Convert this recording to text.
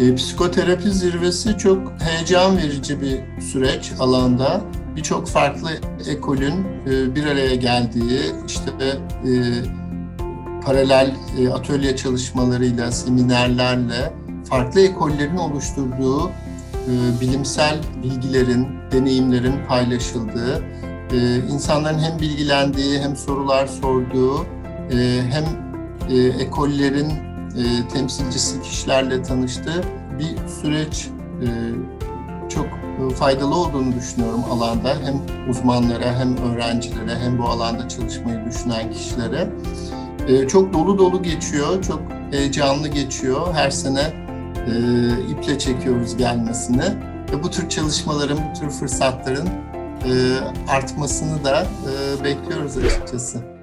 E, psikoterapi zirvesi çok heyecan verici bir süreç alanda. Birçok farklı ekolün e, bir araya geldiği, işte e, paralel e, atölye çalışmalarıyla, seminerlerle farklı ekollerin oluşturduğu e, bilimsel bilgilerin, deneyimlerin paylaşıldığı, e, insanların hem bilgilendiği hem sorular sorduğu, e, hem e, ekollerin e, temsilcisi kişilerle tanıştığı bir süreç e, çok faydalı olduğunu düşünüyorum alanda. Hem uzmanlara hem öğrencilere hem bu alanda çalışmayı düşünen kişilere. E, çok dolu dolu geçiyor, çok heyecanlı geçiyor. Her sene e, iple çekiyoruz gelmesini. Ve bu tür çalışmaların, bu tür fırsatların e, artmasını da e, bekliyoruz açıkçası.